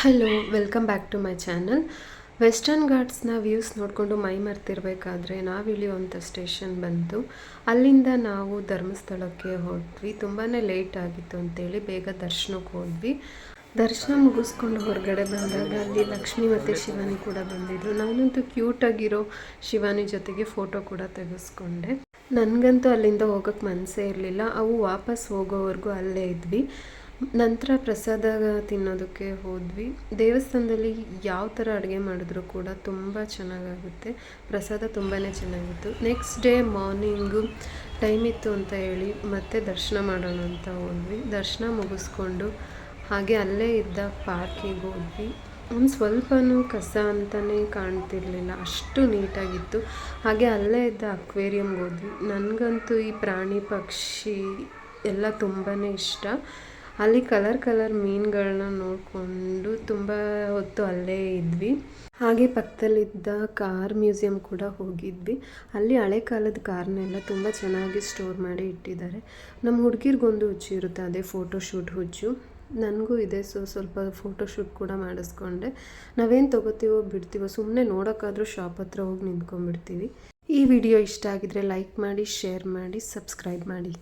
Hello welcome back to my channel western ಘಾಟ್ಸ್ನ views ನೋಡಿಕೊಂಡು ಮೈ ಮರ್ತಿರ್ಬೇಕಾದ್ರೆ ನಾವು ಇಳಿಯುವಂಥ ಸ್ಟೇಷನ್ ಬಂತು ಅಲ್ಲಿಂದ ನಾವು ಧರ್ಮಸ್ಥಳಕ್ಕೆ ಹೋದ್ವಿ. ತುಂಬಾ ಲೇಟ್ ಆಗಿತ್ತು ಅಂತೇಳಿ ಬೇಗ ದರ್ಶನಕ್ಕೆ ಹೋದ್ವಿ. ದರ್ಶನ ಮುಗಿಸ್ಕೊಂಡು ಹೊರಗಡೆ ಬಂದಾಗ ಅಲ್ಲಿ ಲಕ್ಷ್ಮಿ ಮತ್ತು ಶಿವಾನಿ ಕೂಡ ಬಂದಿದ್ರು. ನಾನಂತೂ ಕ್ಯೂಟಾಗಿರೋ ಶಿವಾನಿ ಜೊತೆಗೆ ಫೋಟೋ ಕೂಡ ತೆಗೆಸ್ಕೊಂಡೆ. ನನಗಂತೂ ಅಲ್ಲಿಂದ ಹೋಗೋಕ್ಕೆ ಮನಸ್ಸೇ ಇರಲಿಲ್ಲ. ಅವು ವಾಪಸ್ ಹೋಗೋವರೆಗೂ ಅಲ್ಲೇ ಇದ್ವಿ. ನಂತರ ಪ್ರಸಾದ ತಿನ್ನೋದಕ್ಕೆ ಹೋದ್ವಿ. ದೇವಸ್ಥಾನದಲ್ಲಿ ಯಾವ ಥರ ಅಡುಗೆ ಮಾಡಿದ್ರು ಕೂಡ ತುಂಬ ಚೆನ್ನಾಗಾಗುತ್ತೆ. ಪ್ರಸಾದ ತುಂಬಾ ಚೆನ್ನಾಗಿತ್ತು. ನೆಕ್ಸ್ಟ್ ಡೇ ಮಾರ್ನಿಂಗು ಟೈಮ್ ಇತ್ತು ಅಂತ ಹೇಳಿ ಮತ್ತೆ ದರ್ಶನ ಮಾಡೋಣ ಅಂತ ಹೋದ್ವಿ. ದರ್ಶನ ಮುಗಿಸ್ಕೊಂಡು ಹಾಗೆ ಅಲ್ಲೇ ಇದ್ದ ಪಾರ್ಕಿಗೆ ಹೋದ್ವಿ. ಒಂದು ಸ್ವಲ್ಪನೂ ಕಸ ಅಂತಲೇ ಕಾಣ್ತಿರ್ಲಿಲ್ಲ. ಅಷ್ಟು ನೀಟಾಗಿತ್ತು. ಹಾಗೆ ಅಲ್ಲೇ ಇದ್ದ ಅಕ್ವೇರಿಯಂಗೆ ಹೋದ್ವಿ. ನನಗಂತೂ ಈ ಪ್ರಾಣಿ ಪಕ್ಷಿ ಎಲ್ಲ ತುಂಬಾ ಇಷ್ಟ. ಅಲ್ಲಿ ಕಲರ್ ಕಲರ್ ಮೀನುಗಳನ್ನ ನೋಡಿಕೊಂಡು ತುಂಬ ಹೊತ್ತು ಅಲ್ಲೇ ಇದ್ವಿ. ಹಾಗೆ ಪಕ್ಕದಲ್ಲಿದ್ದ ಕಾರ್ ಮ್ಯೂಸಿಯಂ ಕೂಡ ಹೋಗಿದ್ವಿ. ಅಲ್ಲಿ ಹಳೆ ಕಾಲದ ಕಾರ್ನೆಲ್ಲ ತುಂಬ ಚೆನ್ನಾಗಿ ಸ್ಟೋರ್ ಮಾಡಿ ಇಟ್ಟಿದ್ದಾರೆ. ನಮ್ಮ ಹುಡುಗಿರ್ಗೊಂದು ಹುಚ್ಚು ಇರುತ್ತೆ, ಅದೇ ಫೋಟೋ ಶೂಟ್ ಹುಚ್ಚು. ನನಗೂ ಇದೆ, ಸೊ ಸ್ವಲ್ಪ ಫೋಟೋಶೂಟ್ ಕೂಡ ಮಾಡಿಸ್ಕೊಂಡೆ. ನಾವೇನು ತೊಗೋತೀವೋ ಬಿಡ್ತೀವೋ ಸುಮ್ಮನೆ ನೋಡೋಕ್ಕಾದರೂ ಶಾಪ್ ಹತ್ರ ಹೋಗಿ ನಿಂತ್ಕೊಂಡ್ಬಿಡ್ತೀವಿ. ಈ ವಿಡಿಯೋ ಇಷ್ಟ ಆಗಿದ್ರೆ ಲೈಕ್ ಮಾಡಿ ಶೇರ್ ಮಾಡಿ ಸಬ್ಸ್ಕ್ರೈಬ್ ಮಾಡಿ.